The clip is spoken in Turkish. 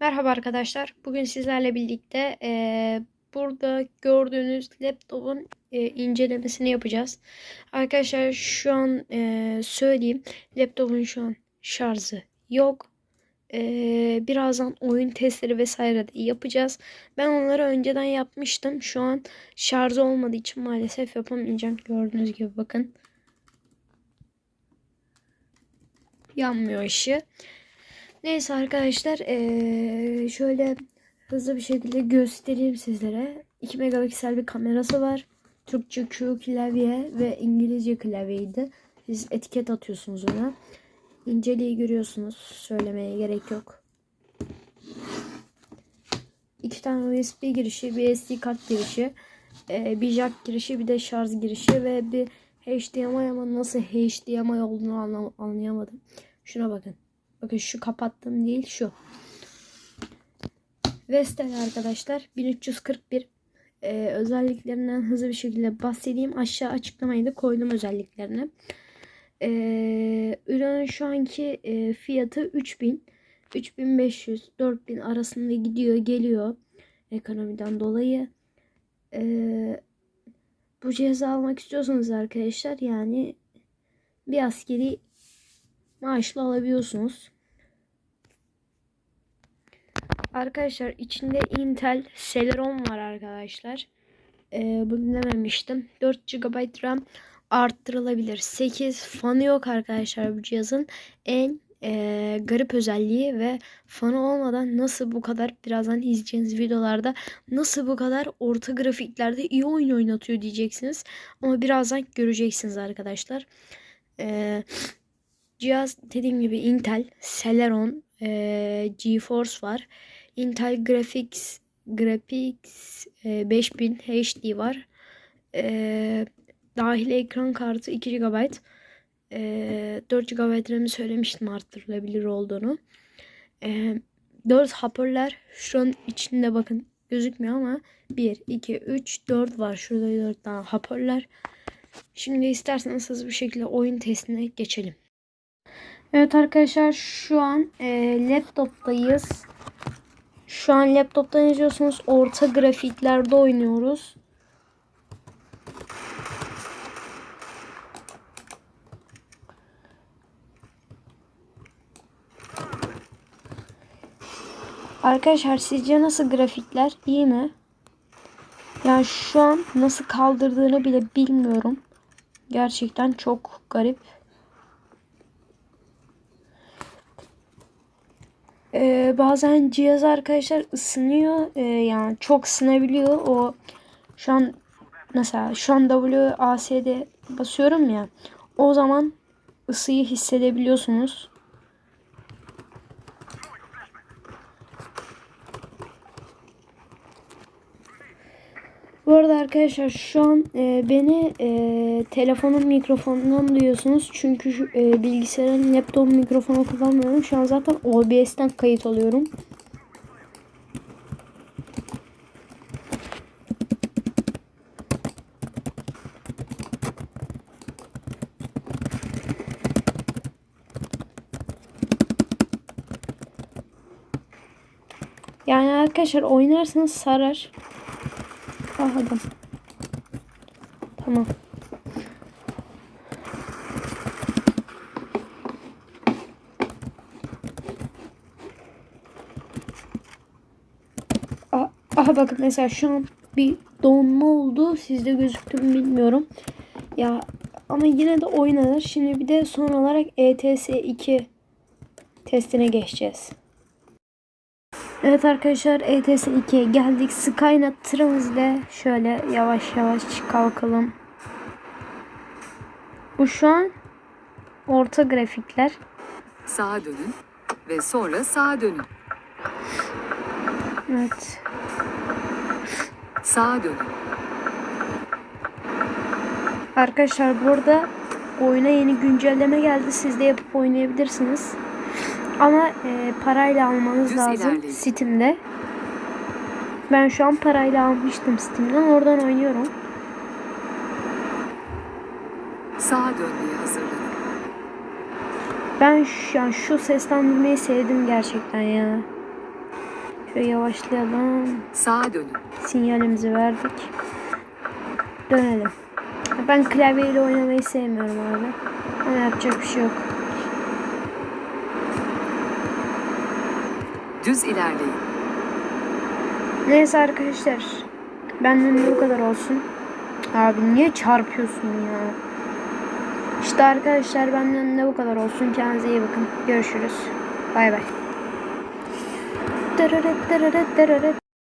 Merhaba arkadaşlar. Bugün sizlerle birlikte eee, burada gördüğünüz laptopun eee, incelemesini yapacağız. Arkadaşlar şu an eee, söyleyeyim. Laptopun şu an şarjı yok. Eee, birazdan oyun testleri vesaire de yapacağız. Ben onları önceden yapmıştım. Şu an şarjı olmadığı için maalesef yapamayacağım. Gördüğünüz gibi bakın. Yanmıyor ışığı. Neyse arkadaşlar eee, şöyle hızlı bir şekilde göstereyim sizlere. 2 megapiksel bir kamerası var. Türkçe Q klavye ve İngilizce klavyeydi. Siz etiket atıyorsunuz ona. İnceliği görüyorsunuz. Söylemeye gerek yok. İki tane USB girişi, bir SD kart girişi, bir jack girişi, bir de şarj girişi ve bir HDMI ama nasıl HDMI olduğunu anlayamadım. Şuna bakın. Bakın şu kapattım değil şu. Vestel arkadaşlar 1341 Ee, özelliklerinden hızlı bir şekilde bahsedeyim. Aşağı açıklamayı da koydum özelliklerini. Ee, ürünün şu anki e, fiyatı 3000 3500 4000 arasında gidiyor geliyor ekonomiden dolayı. Ee, bu cihazı almak istiyorsanız arkadaşlar yani bir askeri maaşla alabiliyorsunuz. Arkadaşlar içinde Intel Celeron var arkadaşlar. Ee, bunu dememiştim. 4 GB RAM arttırılabilir. 8 fanı yok arkadaşlar bu cihazın. En e, garip özelliği ve fanı olmadan nasıl bu kadar birazdan izleyeceğiniz videolarda nasıl bu kadar orta grafiklerde iyi oyun oynatıyor diyeceksiniz. Ama birazdan göreceksiniz arkadaşlar. Eee Cihaz dediğim gibi Intel Celeron e, GeForce var. Intel Graphics Graphics e, 5000 HD var. E, dahil ekran kartı 2 GB. E, 4 GB RAM'i söylemiştim arttırılabilir olduğunu. E, 4 hoparlör şu an içinde bakın gözükmüyor ama 1, 2, 3, 4 var. Şurada 4 tane hoparlör. Şimdi isterseniz hızlı bir şekilde oyun testine geçelim. Evet arkadaşlar şu an e, laptoptayız. Şu an laptoptan izliyorsunuz. Orta grafiklerde oynuyoruz. Arkadaşlar sizce nasıl grafikler? İyi mi? Yani şu an nasıl kaldırdığını bile bilmiyorum. Gerçekten çok garip. Ee, bazen cihaz arkadaşlar ısınıyor. Ee, yani çok ısınabiliyor. O şu an mesela şu an WASD basıyorum ya. O zaman ısıyı hissedebiliyorsunuz. Bu arada arkadaşlar şu an e, beni e, telefonun mikrofonundan duyuyorsunuz. Çünkü e, bilgisayarın laptop mikrofonu kullanmıyorum. Şu an zaten OBS'ten kayıt alıyorum. Yani arkadaşlar oynarsanız sarar. Adam. Tamam. Ah- Aha bakın mesela şu an bir donma oldu. Sizde gözüktü mü bilmiyorum. Ya ama yine de oynanır. Şimdi bir de son olarak ETS 2 testine geçeceğiz. Evet arkadaşlar ETS 2'ye geldik. Skynet tırımızla şöyle yavaş yavaş kalkalım. Bu şu an orta grafikler. Sağa dönün ve sonra sağa dönün. Evet. Sağa dönün. Arkadaşlar burada oyuna yeni güncelleme geldi. Siz de yapıp oynayabilirsiniz. Ama e, parayla almanız Düz lazım ilerleyin. Steam'de. Ben şu an parayla almıştım Steam'den. Oradan oynuyorum. Sağa dönmeye hazırlanın. Ben şu, yani şu seslendirmeyi sevdim gerçekten ya. Şöyle yavaşlayalım. Sağa dönün. Sinyalimizi verdik. Dönelim. Ben klavyeyle oynamayı sevmiyorum abi. Ama yapacak bir şey yok. Düz ilerleyin. Neyse arkadaşlar. Benden de bu kadar olsun. Abi niye çarpıyorsun ya? İşte arkadaşlar benden de bu kadar olsun. Kendinize iyi bakın. Görüşürüz. Bay bay.